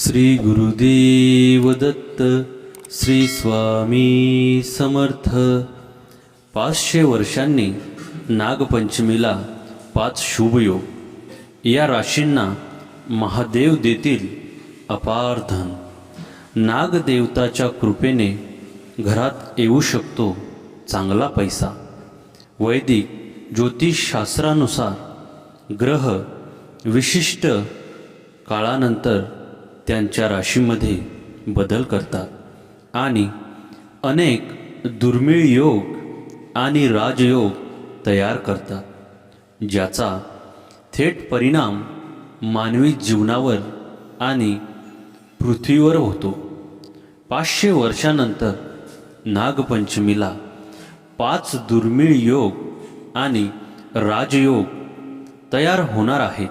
श्री गुरुदेव दत्त श्री स्वामी समर्थ. पाचशे वर्षांनी नागपंचमीला पाच शुभयोग या राशींना महादेव देतील अपार धन. नागदेवताच्या कृपेने घरात येऊ शकतो चांगला पैसा. वैदिक ज्योतिषशास्त्रानुसार ग्रह विशिष्ट काळानंतर त्यांच्या राशीमध्ये बदल करतात. आणि अनेक दुर्मिळ योग आणि राजयोग तयार करतात ज्याचा थेट परिणाम मानवी जीवनावर आणि पृथ्वीवर होतो. पाचशे वर्षानंतर नागपंचमीला पाच दुर्मिळ योग आणि राजयोग तयार होणार आहेत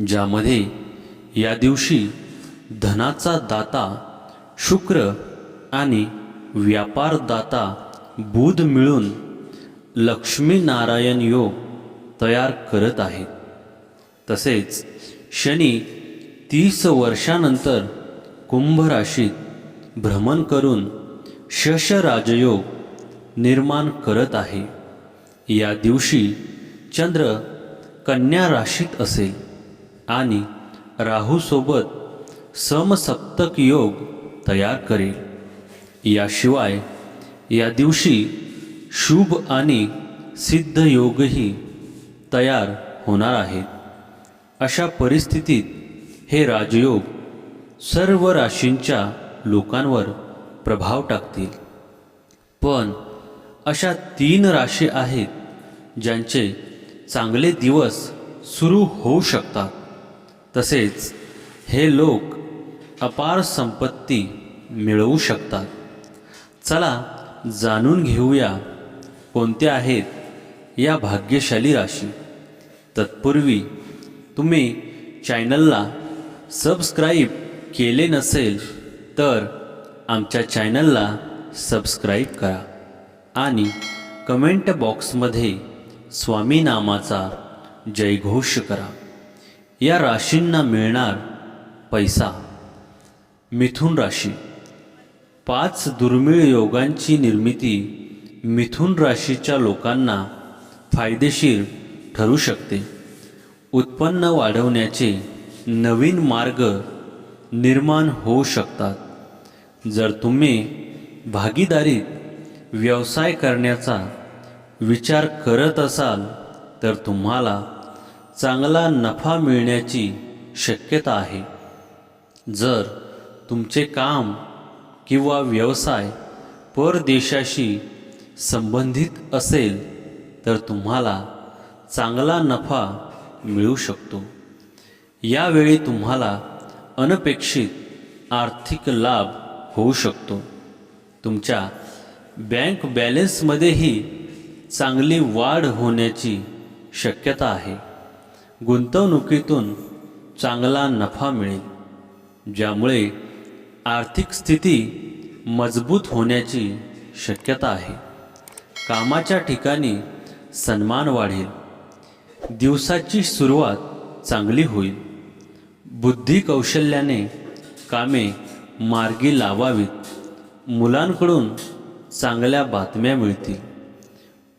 ज्यामध्ये या दिवशी धनाचा दाता शुक्र आणि व्यापारदाता बुध मिळून लक्ष्मीनारायण योग तयार करत आहे. तसेच शनी तीस वर्षानंतर कुंभ राशीत भ्रमण करून शश राजयोग निर्माण करत आहे. या दिवशी चंद्र कन्या राशीत असेल आणि राहूसोबत समसप्तक योग तयार करेल. याशिवाय या दिवशी शुभ आणि सिद्ध योगही तयार होणार आहेत अशा परिस्थितीत हे राजयोग सर्व राशींच्या लोकांवर प्रभाव टाकतील. पण अशा तीन राशी आहेत ज्यांचे चांगले दिवस सुरू होऊ शकतात. तसेच हे लोक अपार संपत्ती मिळवू शकतात. चला जाणून घेऊया कोणत्या आहेत या भाग्यशाली राशी. तत्पूर्वी तुम्ही चॅनलला सबस्क्राईब केले नसेल तर आमच्या चॅनलला सबस्क्राईब करा आणि कमेंट बॉक्समध्ये स्वामी नामाचा जयघोष करा. या राशींना मिळणार पैसा. मिथुन राशी. पाच दुर्मिळ योगांची निर्मिती मिथुन राशीच्या लोकांना फायदेशीर ठरू शकते. उत्पन्न वाढवण्याचे नवीन मार्ग निर्माण होऊ शकतात. जर तुम्ही भागीदारीत व्यवसाय करण्याचा विचार करत असाल तर तुम्हाला चांगला नफा मिळण्याची शक्यता आहे. जर तुमचे काम किंवा व्यवसाय परदेशाशी संबंधित असेल तर तुम्हाला चांगला नफा मिळू शकतो. यावेळी तुम्हाला अनपेक्षित आर्थिक लाभ होऊ शकतो. तुमच्या बँक बॅलन्समध्येही चांगली वाढ होण्याची शक्यता आहे. गुंतवणुकीतून चांगला नफा मिळेल ज्यामुळे आर्थिक स्थिती मजबूत होण्याची शक्यता आहे. कामाच्या ठिकाणी सन्मान वाढेल. दिवसाची सुरुवात चांगली होईल. बुद्धी कौशल्याने कामे मार्गी लावावीत. मुलांकडून चांगल्या बातम्या मिळतील.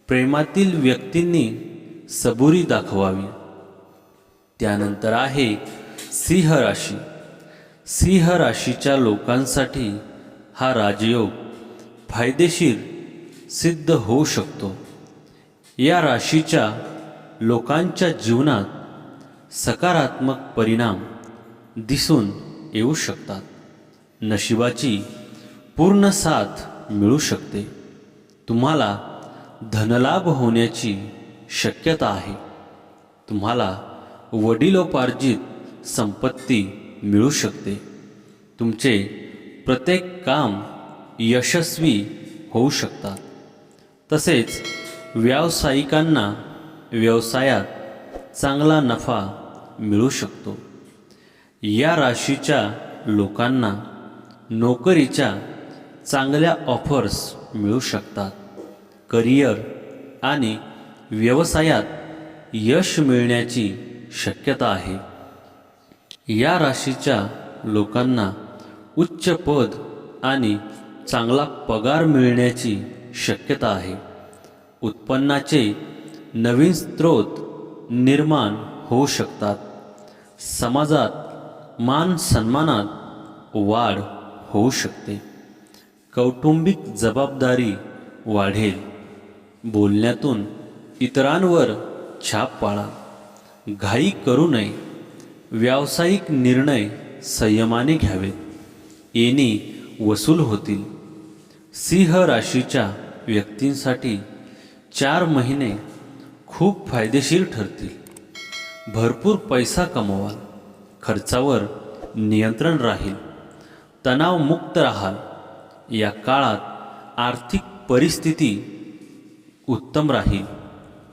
प्रेमातील व्यक्तींनी सबुरी दाखवावी. त्यानंतर आहे सिंह राशी. सिंह राशीच्या लोकांसाठी हा राजयोग फायदेशीर सिद्ध होऊ शकतो. या राशीच्या लोकांच्या जीवनात सकारात्मक परिणाम दिसून येऊ शकतात. नशिबाची पूर्ण साथ मिळू शकते. तुम्हाला धनलाभ होण्याची शक्यता आहे. तुम्हाला वडिलोपार्जित संपत्ती मिळू शकते. तुमचे प्रत्येक काम यशस्वी होऊ शकतात. तसेच व्यावसायिकांना व्यवसायात चांगला नफा मिळू शकतो. या राशीच्या लोकांना नोकरीच्या चांगल्या ऑफर्स मिळू शकतात. करिअर आणि व्यवसायात यश मिळण्याची शक्यता आहे. या राशीच्या लोकांना उच्च पद आणि चांगला पगार मिळण्याची शक्यता आहे. उत्पन्नाचे नवीन स्रोत निर्माण होऊ शकतात. समाजात मान सन्मानात वाढ होऊ शकते. कौटुंबिक जबाबदारी वाढेल. बोलण्यातून इतरांवर छाप पाळा घाई करू नये. व्यावसायिक निर्णय संयमाने घ्यावेत. येणी वसूल होतील. सिंह राशीच्या व्यक्तींसाठी चार महिने खूप फायदेशीर ठरतील. भरपूर पैसा कमवाल. खर्चावर नियंत्रण राहील. तणावमुक्त राहाल. या काळात आर्थिक परिस्थिती उत्तम राहील.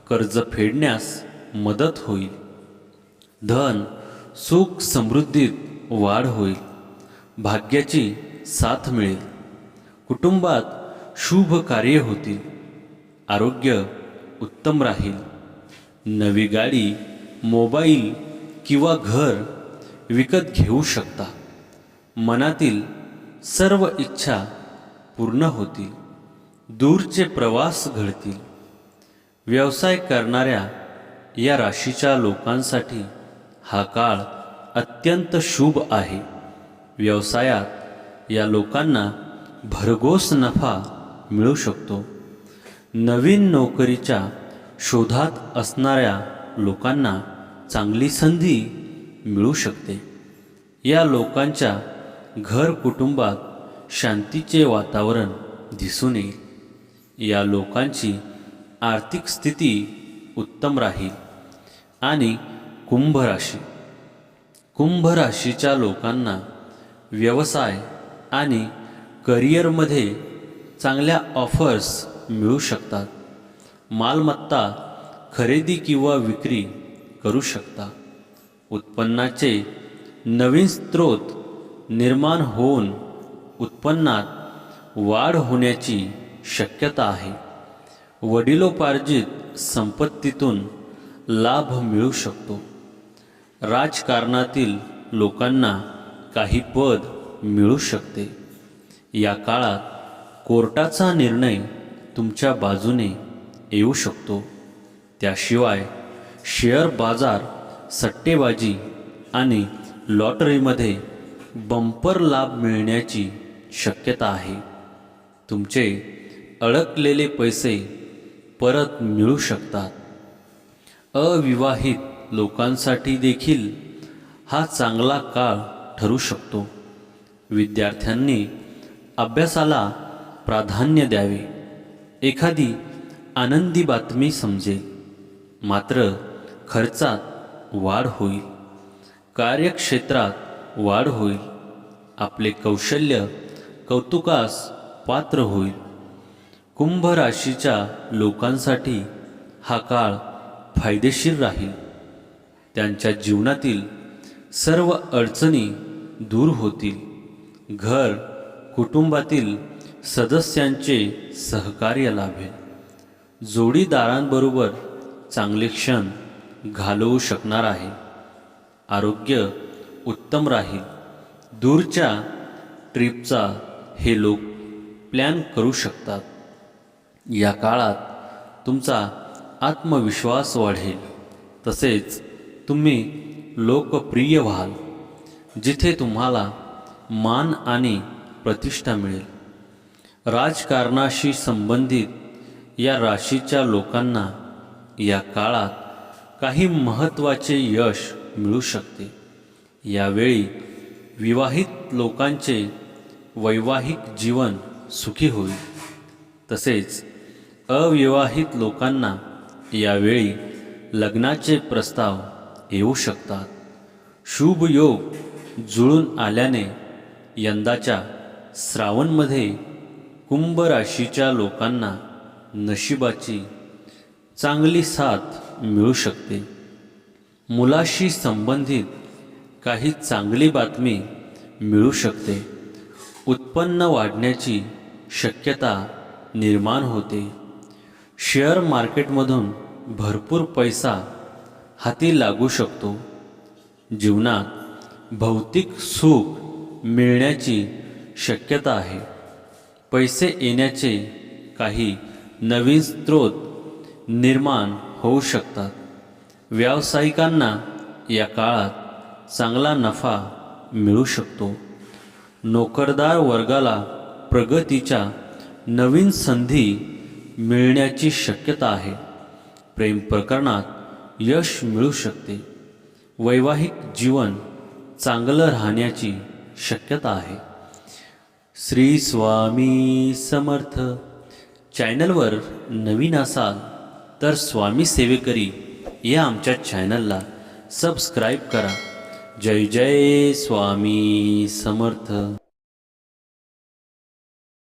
कर्ज फेडण्यास मदत होईल. धन सुख समृद्धीत वाढ होईल. भाग्याची साथ मिळेल. कुटुंबात शुभ कार्य होतील. आरोग्य उत्तम राहील. नवी गाडी मोबाईल किंवा घर विकत घेऊ शकता. मनातील सर्व इच्छा पूर्ण होतील. दूरचे प्रवास घडतील. व्यवसाय करणाऱ्या या राशीच्या लोकांसाठी हा काळ अत्यंत शुभ आहे. व्यवसायात या लोकांना भरघोस नफा मिळू शकतो. नवीन नोकरीच्या शोधात असणाऱ्या लोकांना चांगली संधी मिळू शकते. या लोकांच्या घर कुटुंबात शांतीचे वातावरण दिसून येईल. या लोकांची आर्थिक स्थिती उत्तम राहील आणि कुंभ राशी कुंभ राशीच्या लोकांना व्यवसाय आणि करिअरमध्ये चांगल्या ऑफर्स मिळू शकतात. मालमत्ता खरेदी किंवा विक्री करू शकता उत्पन्नाचे नवीन स्रोत निर्माण होऊन उत्पन्नात वाढ होण्याची शक्यता आहे. वडिलोपार्जित संपत्तीतून लाभ मिळू शकतो. राजकारणातील लोकांना काही पद मिळू शकते. या काळात कोर्टाचा निर्णय तुमच्या बाजूने येऊ शकतो. त्याशिवाय शेअर बाजार सट्टेबाजी आणि लॉटरीमध्ये बंपर लाभ मिळण्याची शक्यता आहे. तुमचे अडकलेले पैसे परत मिळू शकतात. अविवाहित लोकांसाठी देखील हा चांगला काळ ठरू शकतो. विद्यार्थ्यांनी अभ्यासाला प्राधान्य द्यावे. एखादी आनंदी बातमी समजेल मात्र खर्चात वाढ होईल. कार्यक्षेत्रात वाढ होईल. आपले कौशल्य कौतुकास पात्र होईल. कुंभ राशीच्या लोकांसाठी हा काळ फायदेशीर राहील. त्यांच्या जीवनातील सर्व अडचणी दूर होतील. घर कुटुंबातील सदस्यांचे सहकार्य लाभेल. जोडीदारांबरोबर चांगले क्षण घालवू शकणार आहे. आरोग्य उत्तम राहील. दूरच्या ट्रिपचा हे लोक प्लॅन करू शकतात. या काळात तुमचा आत्मविश्वास वाढेल. तसेच तुम्ही लोकप्रिय व्हाल जिथे तुम्हाला मान आणि प्रतिष्ठा मिळेल. राजकारणाशी संबंधित या राशीच्या लोकांना या काळात काही महत्त्वाचे यश मिळू शकते. यावेळी विवाहित लोकांचे वैवाहिक जीवन सुखी होईल. तसेच अविवाहित लोकांना यावेळी लग्नाचे प्रस्ताव येऊ शकतात. शुभ योग जुळून आल्याने यंदाच्या श्रावणमध्ये कुंभ राशीच्या लोकांना नशिबाची चांगली साथ मिळू शकते. मुलाशी संबंधित काही चांगली बातमी मिळू शकते. उत्पन्न वाढण्याची शक्यता निर्माण होते. शेअर मार्केटमधून भरपूर पैसा हाती लागू शकतो. जीवनात भौतिक सुख मिळण्याची शक्यता आहे. पैसे येण्याचे काही नवीन स्रोत निर्माण होऊ शकतात. व्यावसायिकांना या काळात चांगला नफा मिळू शकतो. नोकरदार वर्गाला प्रगतीच्या नवीन संधी मिळण्याची शक्यता आहे. प्रेम प्रकरणात यश मिळू शकते. वैवाहिक जीवन चांगलं राहण्याची शक्यता आहे. श्री स्वामी समर्थ. चॅनलवर नवीन असाल तर स्वामी सेवेकरी या आमच्या चॅनलला सबस्क्राईब करा. जय जय स्वामी समर्थ.